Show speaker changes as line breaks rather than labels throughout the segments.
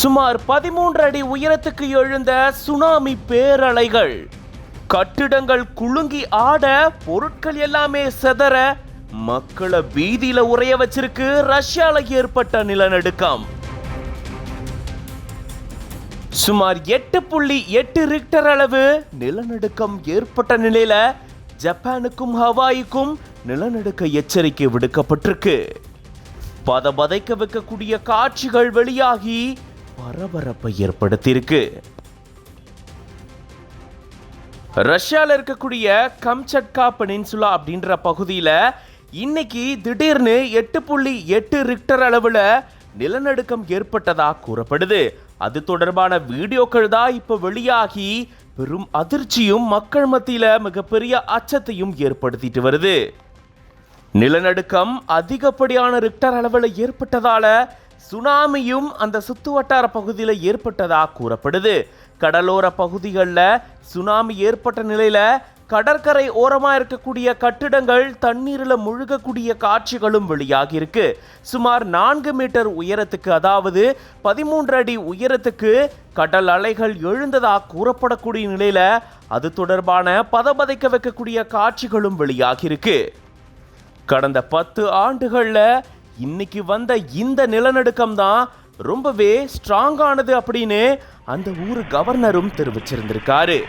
சுமார் பதிமூன்று அடி உயரத்துக்கு எழுந்த சுனாமி பேரலைகள். கட்டிடங்கள் குலுங்கி ஆட பொருட்கள் எல்லாமே செதற மக்களை பீதியில உறைய வச்சிருக்கு ரஷ்யால ஏற்பட்ட நிலநடுக்கம். சுமார் எட்டு புள்ளி எட்டு ரிக்டர் அளவு நிலநடுக்கம் ஏற்பட்ட நிலையில ஜப்பானுக்கும் ஹவாய்க்கும் நிலநடுக்க எச்சரிக்கை விடுக்கப்பட்டிருக்கு. பதபதைக்க வைக்கக்கூடிய காட்சிகள் வெளியாகி பரபரப்பை ஏற்படுத்தியிருக்கு. ரஷ்யாவில் இருக்கக்கூடிய கம்சட்கா பெனின்சுலா அப்படின்ற பகுதியில இன்னைக்கு திடீர்னு எட்டு புள்ளி எட்டு ரிக்டர் அளவுல நிலநடுக்கம் ஏற்பட்டதா கூறப்படுது. அது தொடர்பான வீடியோக்கள் தான் இப்போ வெளியாகி பெரும் அதிர்ச்சியும் மக்கள் மத்தியில மிகப்பெரிய அச்சத்தையும் ஏற்படுத்திட்டு வருது. நிலநடுக்கம் அதிகப்படியான ரிக்டர் அளவில் ஏற்பட்டதால சுனாமியும் அந்த சுத்துவட்டார பகுதியில் ஏற்பட்டதாக கூறப்படுது. கடலோர பகுதிகளில் சுனாமி ஏற்பட்ட நிலையில கடற்கரை ஓரமாக இருக்கக்கூடிய கட்டிடங்கள் தண்ணீரில் முழுகக்கூடிய காட்சிகளும் வெளியாகி இருக்கு. சுமார் நான்கு மீட்டர் உயரத்துக்கு அதாவது பதிமூன்று அடி உயரத்துக்கு கடல் அலைகள் எழுந்ததா கூறப்படக்கூடிய நிலையில அது தொடர்பான பதபதைக்க வைக்கக்கூடிய காட்சிகளும் வெளியாகி இருக்கு. கடந்த பத்து ஆண்டுகள்ல இன்னைக்கு வந்த இந்த நிலநடுக்கம் தான் ரொம்பவே ஸ்ட்ராங்கானது அப்படின்னு அந்த ஊர் கவர்னரும் தெரிவிச்சிருந்திருக்காரு.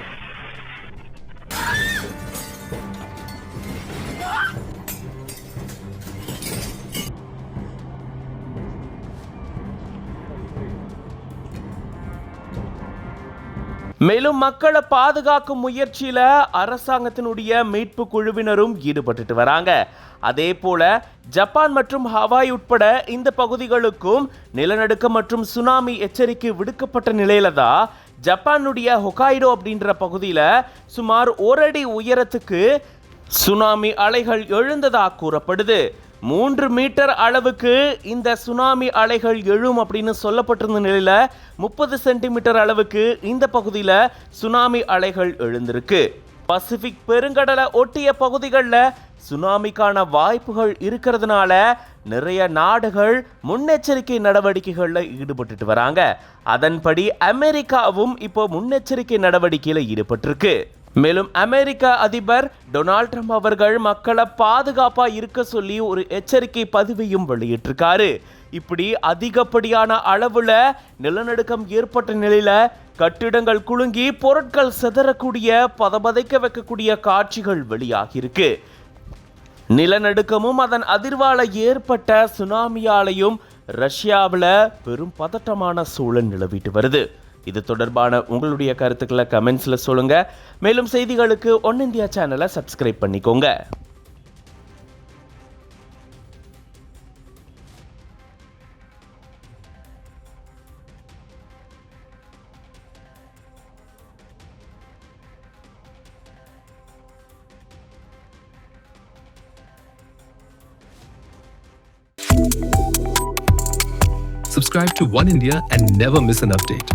மேலும் மக்களை பாதுகாக்கும் முயற்சியில் அரசாங்கத்தினுடைய மீட்பு குழுவினரும் ஈடுபட்டுட்டு வராங்க. அதே போல ஜப்பான் மற்றும் ஹவாய் உட்பட இந்த பகுதிகளுக்கும் நிலநடுக்கம் மற்றும் சுனாமி எச்சரிக்கை விடுக்கப்பட்ட நிலையில தான் ஜப்பானுடைய ஹொகாய்டோ அப்படின்ற பகுதியில் சுமார் ஒரு அடி உயரத்துக்கு சுனாமி அலைகள் எழுந்ததாக கூறப்படுது. மூன்று மீட்டர் அளவுக்கு இந்த சுனாமி அலைகள் எழும் அப்படின்னு சொல்லப்பட்டிருந்த நிலையில் முப்பது சென்டிமீட்டர் அளவுக்கு இந்த பகுதியில் சுனாமி அலைகள் எழுந்திருக்கு. பசிபிக் பெருங்கடலை ஒட்டிய பகுதிகளில் சுனாமிக்கான வாய்ப்புகள் இருக்கிறதுனால நிறைய நாடுகள் முன்னெச்சரிக்கை நடவடிக்கைகளில் ஈடுபட்டுட்டு வராங்க. அதன்படி அமெரிக்காவும் இப்போ முன்னெச்சரிக்கை நடவடிக்கையில் ஈடுபட்டிருக்கு. மேலும் அமெரிக்க அதிபர் டொனால்ட் ட்ரம்ப் அவர்கள் மக்களை பாதுகாப்பா இருக்க சொல்லி ஒரு எச்சரிக்கை பதிவையும் வெளியிட்டிருக்காரு. இப்படி அதிகப்படியான அளவுல நிலநடுக்கம் ஏற்பட்ட நிலையில கட்டிடங்கள் குலுங்கி பொருட்கள் சிதறக்கூடிய பதபதைக்க வைக்கக்கூடிய காட்சிகள் வெளியாகியிருக்கு. நிலநடுக்கமும் அதன் அதிர்வால ஏற்பட்ட சுனாமியாலையும் ரஷ்யாவில் பெரும் பதட்டமான சூழல் நிலவிட்டு வருது. இது தொடர்பான உங்களுடைய கருத்துக்களை கமெண்ட்ஸில் சொல்லுங்க மேலும் செய்திகளுக்கு ஒன் இந்தியா சேனலை சப்ஸ்கிரைப் பண்ணிக்கோங்க
Subscribe to One India and never miss an update.